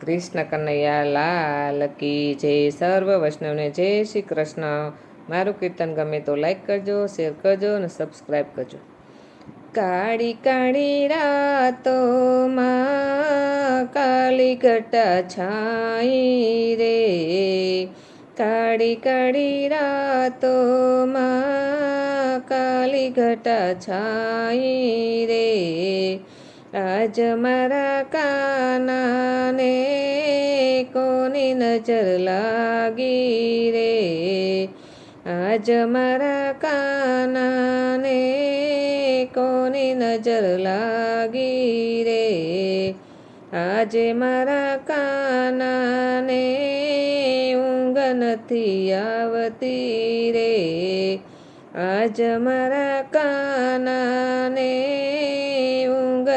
કૃષ્ણ કનૈયા લાલ કી જય સર્વ વૈષ્ણવને જય શ્રી કૃષ્ણ. મારું કીર્તન ગમે તો લાઈક કરજો શેર કરજો અને સબસ્ક્રાઈબ કરજો. કાળી કાળી રાતોમાં કાળી ઘટા છાઈ રે. કાળી કાળી રાતોમાં કાળી ઘટા છાઈ રે. આજ મારા કાનાને કોની નજર લાગી રે? આજ મારા કાનાને કોની નજર લાગી રે? આજે મારા કાનાને ઊંઘ નથી આવતી રે? આજ મારા કાનાને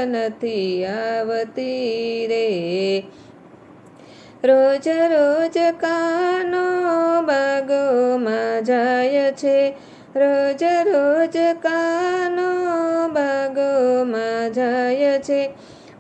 નથી આવતી રે. રોજ રોજ કાનો બાગોમાં જાય છે. રોજ રોજ કાનો બાગોમાં જાય છે.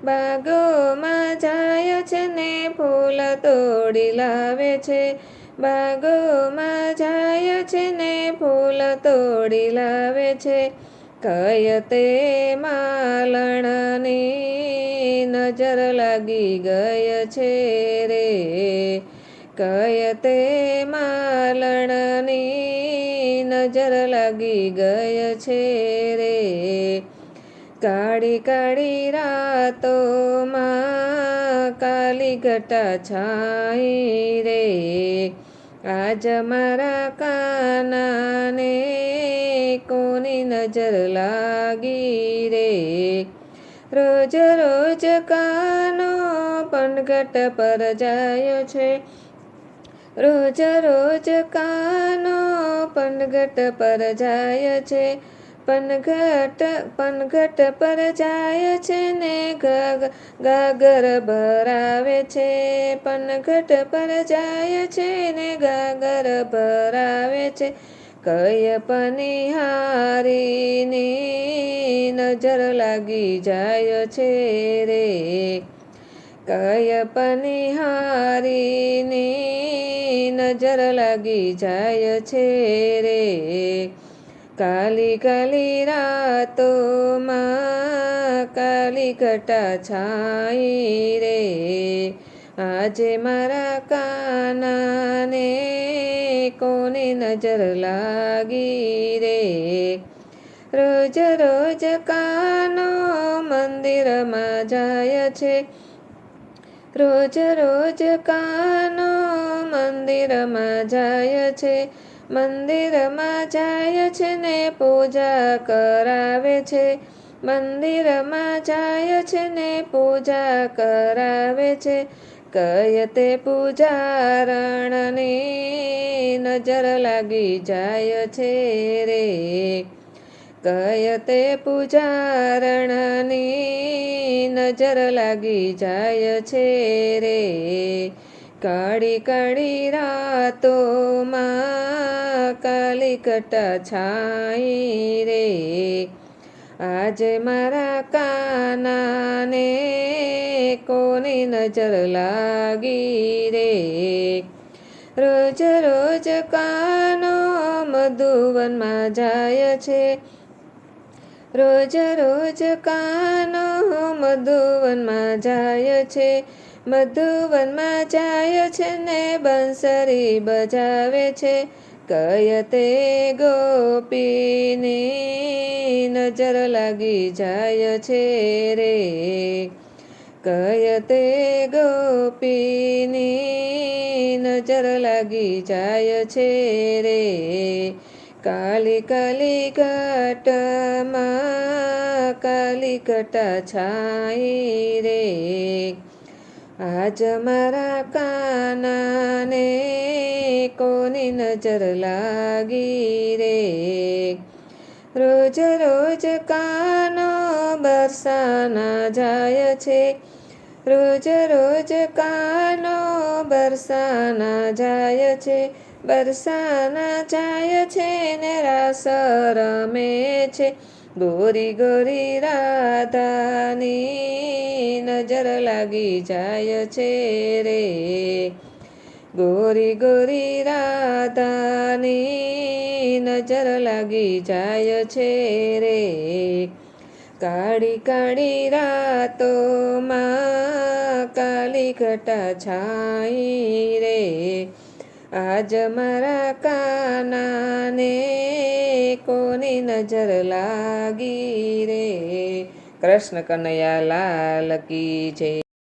બાગોમાં જાય છે ને ફૂલ તોડી લાવે છે. બાગોમાં જાય છે ને ફૂલ તોડી લાવે છે. કયતે માલણની નજર લાગી ગય છે રે. કયતે માલણની નજર લાગી ગય છે રે. કાળી કાળી રાતોમાં કાલી ઘટા છાઈ રે. આજ મારા કાનાને કોની નજર લાગી રે? રોજ રોજ કાનો પનઘટ પર જાય છે. રોજ રોજ કાનો પનઘટ પર જાય છે. પનઘટ પનઘટ પર જાય છે ને ગાગર ભરાવે છે. પનઘટ પર જાય છે ને ગાગર ભરાવે છે. કય પનિહારીની નજર લાગી જાય છે રે? કય પનિહારીની નજર લાગી જાય છે રે? કાલી કાલી રાતોમાં કાલી ઘટા છાઈ રે? આજે મારા કાનાને કોની નજર લાગી રે? રોજ રોજ કાનો મંદિરમાં જાય છે. રોજ રોજ કાનો મંદિરમાં જાય છે. મંદિરમાં જાય છે ને પૂજા કરાવે છે. મંદિરમાં જાય છે ને પૂજા કરાવે છે. કયતે પૂજારણની નજર લાગી જાય છે રે. કયતે પૂજારણની નજર લાગી જાય છે રે. કાળી કાળી રાતોમાં કાલી કટા છાઈ રે. આજે મારા કાનાને કોની નજર લાગી રે? રોજ રોજ કાનો મધુવનમાં જાય છે. રોજ રોજ કાનો મધુવનમાં જાય છે. મધુવનમાં જાય છે ને બંસરી બજાવે છે. કયતે ગોપીની નજર લાગી જાય છે રે. કયતે ગોપીની નજર લાગી જાય છે રે. કાલી કાલી ઘટમાં કાલી ઘટા છાઈ રે. આજ મારા કાનાને કોની નજર લાગી રે? રોજ રોજ કાનો બરસાના જાય છે. રોજ રોજ કાનો બરસાના જાય છે. બરસાના જાય છે ને રાસ રમે છે. ગોરી ગોરી રાધાની નજર લાગી જાય છે રે. ગોરી ગોરી રાધાની નજર લાગી જાય છે રે. કાળી કાળી રાતોમાં કાલી ઘટા છાઈ રે. આજ મારા કાનાને કોની નજર લાગી રે? કૃષ્ણ કનૈયા લાલ કી જય.